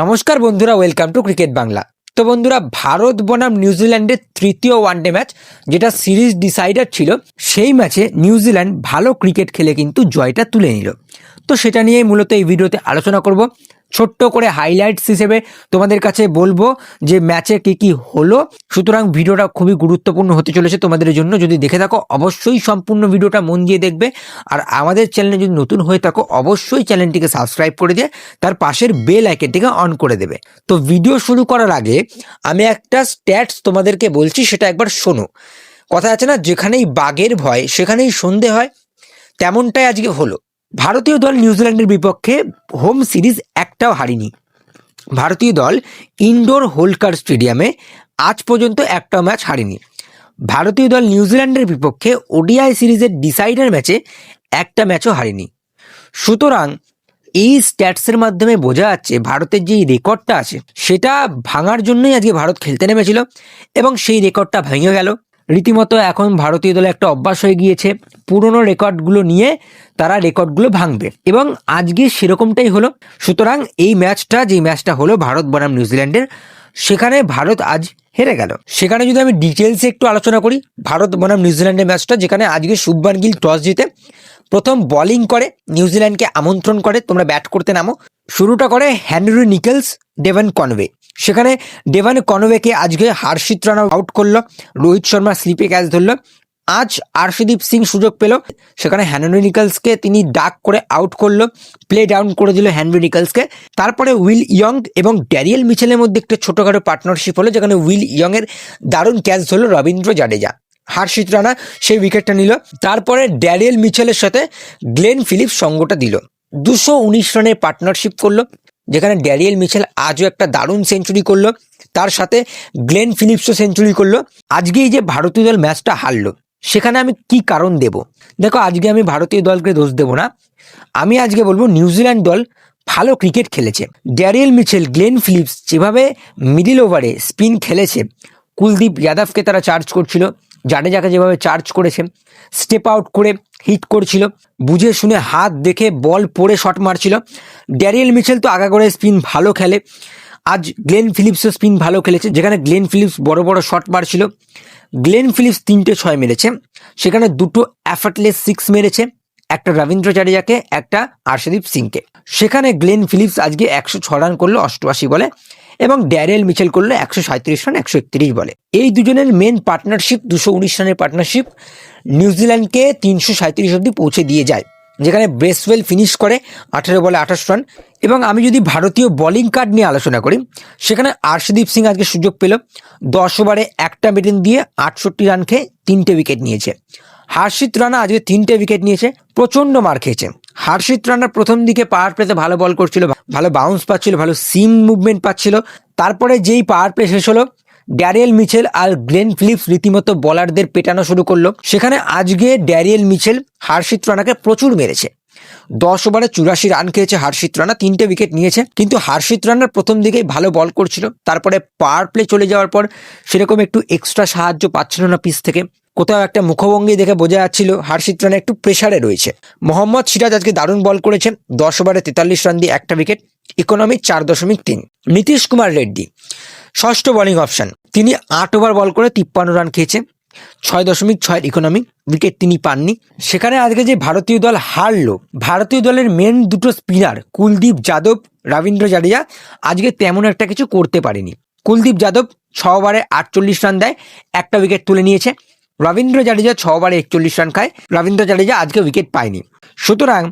নমস্কার বন্ধুরা welcome to cricket Bangla তো বন্ধুরা, ভারত বনাম নিউজিল্যান্ডের তৃতীয় ওয়ানডে ম্যাচ যেটা সিরিজ ডিসাইডার ছিল, সেই ম্যাচে নিউজিল্যান্ড ভালো ক্রিকেট খেলে কিন্তু জয়টা তুলে নিল। তো সেটা নিয়েই মূলত এই ভিডিওতে আলোচনা করব। ছোট্ট করে হাইলাইটস হিসেবে তোমাদের কাছে বলব যে ম্যাচে কি কি হলো। সুতরাং ভিডিওটা খুবই গুরুত্বপূর্ণ হতে চলেছে তোমাদের জন্য। যদি দেখে থাকো, অবশ্যই সম্পূর্ণ ভিডিওটা মন দিয়ে দেখবে। আর আমাদের চ্যানেলে যদি নতুন হয়ে থাকো, অবশ্যই চ্যানেলটিকে সাবস্ক্রাইব করে দিয়ে তার পাশের বেল আইকনটিকে অন করে দেবে। তো ভিডিও শুরু করার আগে আমি একটা স্ট্যাটস তোমাদেরকে বলছি, সেটা একবার শোনো। কথা আছে না, যেখানেই বাঘের ভয়, সেখানেই সন্ধে হয়, তেমনটাই আজকে হলো। ভারতীয় দল নিউজিল্যান্ডের বিপক্ষে হোম সিরিজ একটাও হারিনি। ভারতীয় দল ইনডোর হোলকার স্টেডিয়ামে আজ পর্যন্ত একটাও ম্যাচ হারেনি। ভারতীয় দল নিউজিল্যান্ডের বিপক্ষে ওডিআই সিরিজের ডিসাইডার ম্যাচে একটা ম্যাচও হারেনি। সুতরাং এই স্ট্যাটসের মাধ্যমে বোঝা যাচ্ছে ভারতের যে রেকর্ডটা আছে, সেটা ভাঙার জন্যই আজকে ভারত খেলতে নেমেছিল এবং সেই রেকর্ডটা ভেঙে গেল। রীতিমতো এখন ভারতীয় দলে একটা অভ্যাস হয়ে গিয়েছে, পুরনো রেকর্ডগুলো নিয়ে তারা রেকর্ডগুলো ভাঙবে। এবং আজকে সেরকমটাই হলো। সুতরাং এই ম্যাচটা যে ম্যাচটা হলো ভারত বনাম নিউজিল্যান্ডের, সেখানে ভারত আজ হেরে গেল। সেখানে যদি আমি ডিটেলসে একটু আলোচনা করি, ভারত বনাম নিউজিল্যান্ডের ম্যাচটা, যেখানে আজকে শুভমান গিল টস জিতে, প্রথম বোলিং করে, নিউজিল্যান্ডকে আমন্ত্রণ করে, তোমরা ব্যাট করতে নামো। শুরুটা করে হ্যানরি নিকেলস, ডেভেন কনওয়ে। সেখানে ডেভন কনওয়েকে আজকে হার্ষিত রানা আউট করল। রোহিত শর্মা স্লিপে ক্যাচ ধরলো। আজ আরশদীপ সিং সুযোগ পেল। সেখানে হ্যানরি নিকলসকে তিনি ডাক করে আউট করল। প্লে ডাউন করে দিল হ্যানরি নিকলসকে। তারপরে উইল ইয়ং এবং ড্যারিয়েল মিচেলের মধ্যে একটা ছোটোখাটো পার্টনারশিপ হলো, যেখানে উইল ইয়ংয়ের দারুণ ক্যাচ ধরলো রবীন্দ্র জাডেজা। হার্ষিত রানা সেই উইকেটটা নিল। তারপরে ড্যারিয়েল মিচেলের সাথে গ্লেন ফিলিপস সঙ্গটা দিল। দুশো উনিশ রানের পার্টনারশিপ করল। যেখানে ড্যারিয়েল মিচেল আজও একটা দারুণ সেঞ্চুরি করল, তার সাথে গ্লেন ফিলিপসও সেঞ্চুরি করল। আজকে এই যে ভারতীয় দল ম্যাচটা হারলো, সেখানে আমি কি কারণ দেব? দেখো, আজকে আমি ভারতীয় দলকে দোষ দেব না। আমি আজকে বলব, নিউজিল্যান্ড দল ভালো ক্রিকেট খেলেছে। ড্যারিয়েল মিচেল গ্লেন ফিলিপস যেভাবে মিডিল ওভারে স্পিন খেলেছে, কুলদীপ যাদবকে তারা চার্জ করছিল, জাডেজাকে যেভাবে চার্জ করেছে, স্টেপ আউট করে হিট করছিল, বুঝে শুনে হাত দেখে বল পড়ে শট মারছিল। ড্যারিয়েল মিচেল তো আগাগোড়ায় স্পিন ভালো খেলে। আজ গ্লেন ফিলিপসও স্পিন ভালো খেলেছে, যেখানে গ্লেন ফিলিপস বড় বড় শট মারছিল। গ্লেন ফিলিপস তিনটে ছয় মেরেছে, সেখানে দুটো অ্যাফার্টলেস সিক্স মেরেছে, একটা রবীন্দ্র জাডেজাকে, একটা আর্শদীপ সিংকে। সেখানে গ্লেন ফিলিপস আজকে একশো ছ রান করল, অষ্টআশি বলে। এবং ড্যারেল মিচেল করল একশো রান, একশো একত্রিশ বলে। এই দুজনের মেন পার্টনারশিপ দুশো উনিশ রানের পার্টনারশিপ নিউজিল্যান্ডকে তিনশো সাঁত্রিশ অব্দি পৌঁছে দিয়ে যায়, যেখানে ব্রেসওয়েল ফিনিশ করে আঠেরো বলে আঠাশ রান। এবং আমি যদি ভারতীয় বোলিং কার্ড নিয়ে আলোচনা করি, সেখানে আর্শদীপ সিং আজকে সুযোগ পেল, দশ ওভারে একটা বেটেন দিয়ে আটষট্টি রান খেয়ে তিনটে উইকেট নিয়েছে। হার্ষিত রানা আজকে তিনটে উইকেট নিয়েছে, প্রচণ্ড মার খেয়েছে। হার্ষিত রানার প্রথম দিকে পাওয়ার প্লেতে ভালো বল করছিল, ভালো বাউন্স পাচ্ছিল, ভালো সিম মুভমেন্ট পাচ্ছিল। তারপরে যেই পাওয়ার প্লে শেষ হলো, ড্যারিয়েল মিচেল আর গ্লেন ফিলিপস রীতিমতো বলারদের পেটানো শুরু করল। সেখানে আজকে ড্যারিয়েল মিচেল হার্ষিত রানাকে প্রচুর মেরেছে। দশ ওভারে চুরাশি রান খেয়েছে হার্ষিত রানা, তিনটে উইকেট নিয়েছে। কিন্তু হার্ষিত রানার প্রথম দিকেই ভালো বল করছিল। তারপরে পাওয়ার প্লে চলে যাওয়ার পর সেরকম একটু এক্সট্রা সাহায্য পাচ্ছিল না পিস থেকে। কোথাও একটা মুখভঙ্গি দেখে বোঝা যাচ্ছিল হার্ষিত রানা একটু প্রেসারে রয়েছে। মোহাম্মদ সিরাজ আজকে দারুণ বল করেছেন, দশ ওভারে তেতাল্লিশ রান দিয়ে একটা উইকেট ইকোনমি চার দশমিক তিন। নীতিশ কুমার রেড্ডি, ষষ্ঠ বোলিং অপশন তিনি আট ওভার বল করে তিপ্পান্ন রান খেয়েছে ছয় দশমিক ছয়ের ইকোনমি উইকেট তিনি পাননি। সেখানে আজকে যে ভারতীয় দল হারলো, ভারতীয় দলের মেন দুটো স্পিনার কুলদীপ যাদব, রবীন্দ্র জাডেজা আজকে তেমন একটা কিছু করতে পারেনি। কুলদীপ যাদব ছ ওভারে আটচল্লিশ রান দেয়, একটা উইকেট তুলে নিয়েছে। রবীন্দ্র জাডেজা ছ ওভারে একচল্লিশ রান খায়। রবীন্দ্র জাডেজা আজকে উইকেট পায়নি। সুতরাং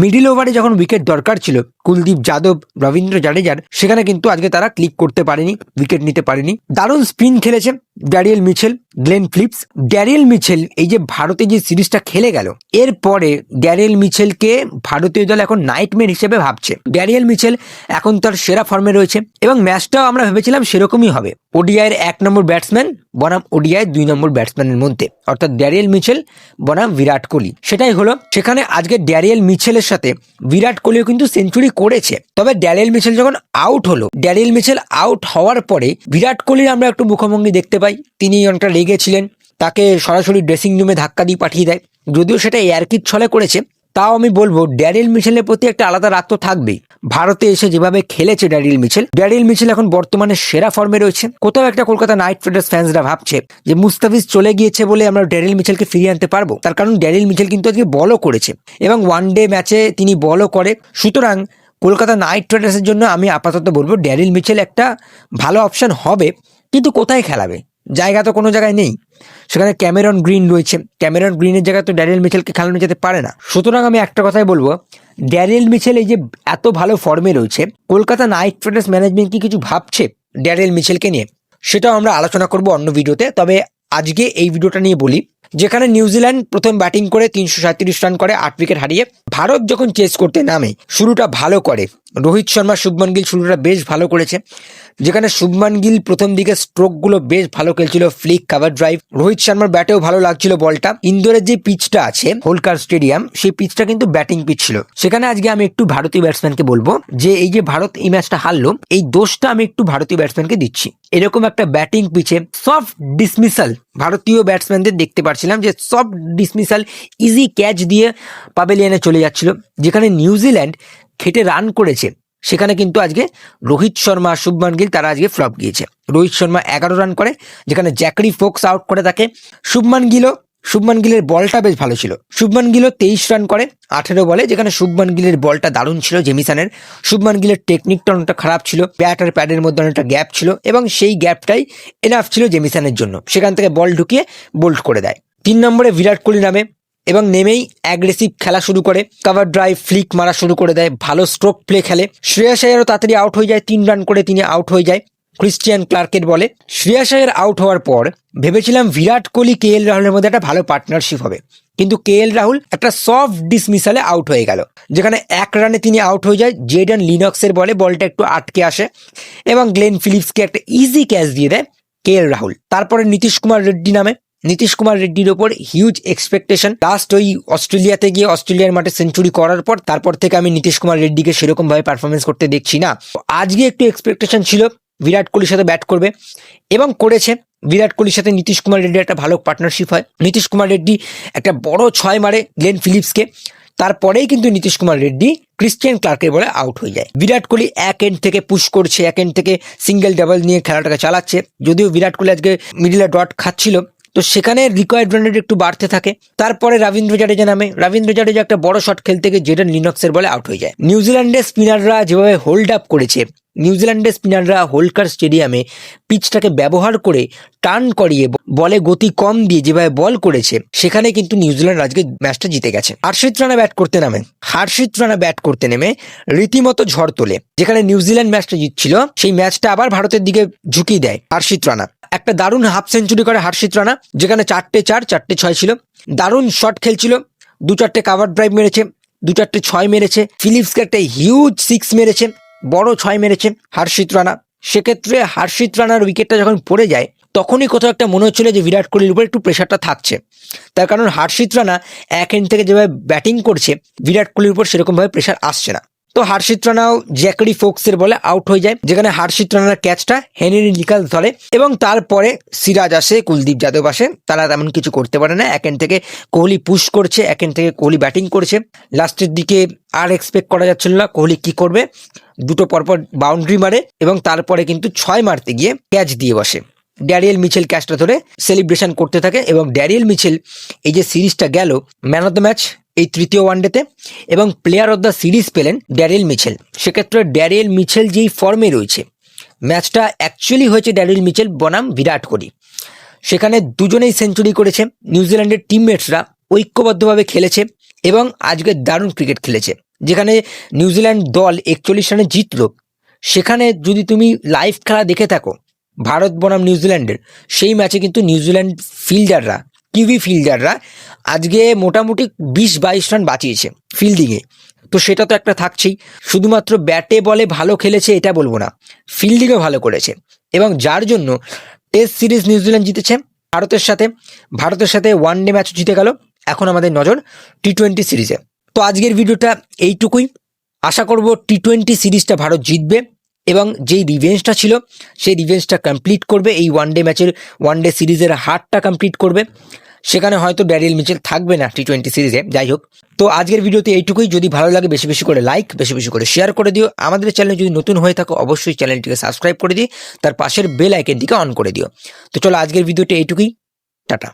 মিডিল ওভারে যখন উইকেট দরকার ছিল, কুলদীপ যাদব, রবীন্দ্র জাডেজার, সেখানে কিন্তু আজকে তারা ক্লিক করতে পারেনি উইকেট নিতে পারেনি। দারুণ স্পিন খেলেছে Daryl Mitchell Glenn Phillips Daryl Mitchell এই যে ভারতে যে সিরিজটা খেলে গেল, এরপরে ড্যারিয়েল মিছেলকে ভারতীয় দল এখন নাইটমের হিসেবে ভাবছে। ড্যারিয়েল মিছেল এখন তার সেরা ফর্মে রয়েছে এবং ম্যাচটাও আমরা ভেবেছিলাম সেরকমই হবে। ওডিআইয়ের এক নম্বর ব্যাটসম্যান বনাম ওডিআই দুই নম্বর ব্যাটসম্যানের মধ্যে। অর্থাৎ ড্যারিয়েল মিছেল বনাম বিরাট কোহলি। সেটাই হলো, সেখানে আজকে ড্যারিয়েল মিছেলের সাথে বিরাট কোহলিও কিন্তু সেঞ্চুরি করেছে। তবে ড্যারিয়েল মিছেল যখন আউট হলো, ড্যারিয়েল মিছেল আউট হওয়ার পরে বিরাট কোহলির আমরা একটু মুখোমুখি দেখতে পাই। তিনি অনেকটা রেগেছিলেন তাকে সরাসরি ড্রেসিং রুমে ধাক্কা দিয়ে পাঠিয়ে দেয়। যদিও সেটা এয়ারকিট ছলে করেছে তাও আমি বলব, ড্যারিল মিচেলের প্রতি একটা আলাদা রাগ তো থাকবেই। ভারতে এসে যেভাবে খেলেছে ড্যারিল মিচেল ড্যারিল মিচেল এখন বর্তমানে সেরা ফর্মে রয়েছে কোথাও একটা কলকাতা নাইট রাইডার্স ফ্যান্সরা ভাবছে যে মুস্তাফিজ চলে গিয়েছে বলে আমরা ড্যারিল মিচেলকে ফিরিয়ে আনতে পারব। তার কারণ ড্যারিল মিচেল কিন্তু আজকে বলও করেছে এবং ওয়ান ডে ম্যাচে তিনি বলও করে। সুতরাং কলকাতা নাইট রাইডার্সের জন্য আমি আপাতত বলব, ড্যারিল মিচেল একটা ভালো অপশন হবে, কিন্তু কোথায় খেলাবে? জায়গা তো কোনো জায়গায় নেই। সেখানে ক্যামেরন গ্রিন রয়েছে। ক্যামেরন গ্রিনের জায়গায় তো ড্যারিয়েল মিচেলকে খেলানো যেতে পারে না। সুতরাং আমি একটা কথাই বলব ড্যারিয়েল মিচেল এই যে এত ভালো ফর্মে রয়েছে, কলকাতা নাইট রাইডার্স ম্যানেজমেন্ট কি কিছু ভাবছে ড্যারিয়েল মিচেলকে নিয়ে? সেটাও আমরা আলোচনা করব অন্য ভিডিওতে। তবে আজকে এই ভিডিওটা নিয়ে বলি, যেখানে নিউজিল্যান্ড প্রথম ব্যাটিং করে তিনশো সাঁত্রিশ রান করে, আট উইকেট হারিয়ে ভারত যখন চেস করতে নামে, শুরুটা ভালো করে। রোহিত শর্মা, শুভমান গিল শুরুটা বেশ ভালো করেছে, যেখানে শুভমান গিল প্রথম দিকে স্ট্রোকগুলো বেশ ভালো খেলছিল ফ্লিক কাভার ড্রাইভ রোহিত শর্মার ব্যাটেও ভালো লাগছিল বলটা। ইন্দোরের যে পিচটা আছে হোলকার স্টেডিয়াম সেই পিচটা কিন্তু ব্যাটিং পিচ ছিল। সেখানে আজকে আমি একটু ভারতীয় ব্যাটসম্যানকে বলব, যে এই যে ভারত এই ম্যাচটা হারলো, এই দোষটা আমি একটু ভারতীয় ব্যাটসম্যানকে দিচ্ছি। এরকম একটা ব্যাটিং পিচে সফট ডিসমিসাল ভারতীয় ব্যাটসম্যানদের দেখতে পারছিলাম যে সব ডিসমিসাল ইজি ক্যাচ দিয়ে পাবেলিয়ানে চলে যাচ্ছিল, যেখানে নিউজিল্যান্ড খেটে রান করেছে। সেখানে কিন্তু আজকে রোহিত শর্মা শুভমান গিল, তারা আজকে ফ্লপ গিয়েছে। রোহিত শর্মা এগারো রান করে, যেখানে জ্যাকরি ফোক্স আউট করে থাকে শুভমান গিলও শুভমান গিলের বলটা বেশ ভালো ছিল। শুভমান গিলও তেইশ রান করে, আঠেরো বলে, যেখানে শুভমান গিলের বলটা দারুণ ছিল জেমিসানের। শুভমান গিলের টেকনিকটা অনেকটা খারাপ ছিল ব্যাট আর প্যাডের মধ্যে অনেকটা গ্যাপ ছিল, এবং সেই গ্যাপটাই এনাফ ছিল জেমিসানের জন্য। সেখান থেকে বল ঢুকিয়ে বোল্ড করে দেয়। তিন নম্বরে বিরাট কোহলি নামে, এবং নেমেই অ্যাগ্রেসিভ খেলা শুরু করে কাভার ড্রাইভ ফ্লিক মারা শুরু করে দেয়, ভালো স্ট্রোক প্লে খেলে। শ্রেয়াস আয়ারও তাড়াতাড়ি আউট হয়ে যায়, তিন রান করে তিনি আউট হয়ে যায়। ক্রিস্টিয়ান ক্লার্কের বলে শ্রেয়াস আয়ার আউট হওয়ার পর ভেবেছিলাম বিরাট কোহলি, কে এল রাহুলের মধ্যে একটা ভালো পার্টনারশিপ হবে। কিন্তু কে এল রাহুল একটা সফট ডিসমিসালে আউট হয়ে গেল, যেখানে এক রানে তিনি আউট হয়ে যায়। জেডন লিনক্সের বলে বলটা একটু আটকে আসে এবং গ্লেন ফিলিপসকে একটা ইজি ক্যাচ দিয়ে দেয় কে এল রাহুল। তারপরে নীতিশ কুমার রেড্ডি নামে। নীতিশ কুমার রেড্ডির ওপর হিউজ এক্সপেকটেশন লাস্ট ওই অস্ট্রেলিয়াতে গিয়ে অস্ট্রেলিয়ার মাঠে সেঞ্চুরি করার পর, তারপর থেকে আমি নীতিশ কুমার রেড্ডিকে সেরকমভাবে পারফরমেন্স করতে দেখছি না। আজকে একটু এক্সপেকটেশন ছিল বিরাট কোহলির সাথে ব্যাট করবে এবং করেছে বিরাট কোহলির সাথে নীতিশ কুমার রেড্ডির একটা ভালো পার্টনারশিপ হয়। নীতিশ কুমার রেড্ডি একটা বড় ছয় মারে গ্লেন ফিলিপসকে তারপরেই কিন্তু নীতিশ কুমার রেড্ডি ক্রিশ্চিয়ান ক্লার্কের বলে আউট হয়ে যায়। বিরাট কোহলি এক এন্ড থেকে পুশ করছে, এক এন্ড থেকে সিঙ্গেল ডাবল নিয়ে খেলাটাকে চালাচ্ছে। যদিও বিরাট কোহলি আজকে মিডিলে ডট খাচ্ছিল। তো সেখানে রিকোয়ার্ড রান একটু বাড়তে থাকে। তারপরে রবীন্দ্র জাডেজা নামে। রবীন্দ্র জাডেজা একটা বড় শট খেলতে গিয়ে জেডন লিনক্সের বলে আউট হয়ে যায়। নিউজিল্যান্ডের স্পিনাররা যেভাবে হোল্ড আপ করেছে নিউজিল্যান্ডের স্পিনাররা হোলকার স্টেডিয়ামে পিচটাকে ব্যবহার করে টার্ন করিয়ে বলে গতি কম দিয়ে যেভাবে বল করেছে, সেখানে কিন্তু নিউজিল্যান্ড আজকে ম্যাচটা জিতে গেছে। হার্ষিত রানা ব্যাট করতে নামে। হার্ষিত রানা ব্যাট করতে নেমে রীতিমতো ঝড় তোলে। যেখানে নিউজিল্যান্ড ম্যাচটা জিতছিল, সেই ম্যাচটা আবার ভারতের দিকে ঝুঁকি দেয় হার্ষিত রানা। একটা দারুণ হাফ সেঞ্চুরি করে হার্ষিত রানা, যেখানে চারটে চার, চারটে ছয় ছিল। দারুণ শট খেলছিল, দু চারটে কাভার ড্রাইভ মেরেছে, দু চারটে ছয় মেরেছে, ফিলিপসকে একটা হিউজ সিক্স মেরেছে। বড় ছয় মেরেছে হার্ষিত রানা। সেক্ষেত্রে হার্ষিত রানার উইকেটটা যখন পড়ে যায়, তখনই কোথাও একটা মনে হচ্ছিল যে বিরাট কোহলির উপর একটু প্রেশারটা থাকছে। তার কারণ হার্ষিত রানা এক এন্ড থেকে যেভাবে ব্যাটিং করছে, বিরাট কোহলির উপর সেরকমভাবে প্রেশার আসছে না। তো হার্ষিত রানাও জ্যাকরি ফোক্সের বলে আউট হয়ে যায়, যেখানে হার্ষিত রানার ক্যাচটা হেনরি নিকাল ধরে এবং তারপরে সিরাজ আসে, কুলদীপ যাদব আসে। তারা তেমন কিছু করতে পারে না। একেন থেকে কোহলি পুশ করছে একেন থেকে কোহলি ব্যাটিং করছে। লাস্টের দিকে আর এক্সপেক্ট করা যাচ্ছিল না কোহলি কি করবে। দুটো পরপর বাউন্ডারি মারে এবং তারপরে কিন্তু ছয় মারতে গিয়ে ক্যাচ দিয়ে বসে। ড্যারিয়েল মিচেল ক্যাচটা ধরে সেলিব্রেশন করতে থাকে এবং ড্যারিয়েল মিচেল এই যে সিরিজটা গেল ম্যান অফ দ্য ম্যাচ এই তৃতীয় ওয়ানডেতে এবং প্লেয়ার অফ দ্য সিরিজ পেলেন ড্যারিয়েল মিচেল। সেক্ষেত্রে ড্যারিয়েল মিচেল যেই ফর্মে রয়েছে ম্যাচটা অ্যাকচুয়ালি হয়েছে ড্যারিয়েল মিচেল, বনাম, বিরাট কোহলি। সেখানে দুজনেই সেঞ্চুরি করেছে, নিউজিল্যান্ডের টিমমেটসরা ঐক্যবদ্ধভাবে খেলেছে এবং আজকে দারুণ ক্রিকেট খেলেছে। যেখানে নিউজিল্যান্ড দল একচল্লিশ রানে জিতলো। সেখানে যদি তুমি লাইভ খেলা দেখে থাকো, ভারত বনাম নিউজিল্যান্ডের সেই ম্যাচে কিন্তু নিউজিল্যান্ড ফিল্ডাররা কিউভি ফিল্ডাররা আজকে মোটামুটি বিশ বাইশ রান বাঁচিয়েছে ফিল্ডিংয়ে তো সেটা তো একটা থাকছেই। শুধুমাত্র ব্যাটে বলে ভালো খেলেছে এটা বলব না ফিল্ডিংও ভালো করেছে। এবং যার জন্য টেস্ট সিরিজ নিউজিল্যান্ড জিতেছে ভারতের সাথে ভারতের সাথে ওয়ান ডে ম্যাচ জিতে গেল। এখন আমাদের নজর টি টোয়েন্টি সিরিজে। তো আজকের ভিডিওটা এইটুকুই। আশা করব টি টোয়েন্টি সিরিজটা ভারত জিতবে এবং যেই রিভেঞ্জটা ছিল, সেই রিভেঞ্জটা কমপ্লিট করবে। এই ওয়ান ডে ম্যাচের ওয়ান ডে সিরিজের হারটা কমপ্লিট করবে। সেখানে হয়তো ড্যারিল মিচেল থাকবে না টি টোয়েন্টি সিরিজে, যাই হোক। তো আজকের ভিডিওতে এইটুকুই। যদি ভালো লাগে, বেশি বেশি করে লাইক বেশি বেশি করে শেয়ার করে দিও। আমাদের চ্যানেলে যদি নতুন হয়ে থাকো, অবশ্যই চ্যানেলটিকে সাবস্ক্রাইব করে দিই তার পাশের বেল আইকনটিকে অন করে দিও। তো চলো আজকের ভিডিওটি এইটুকুই। টাটা।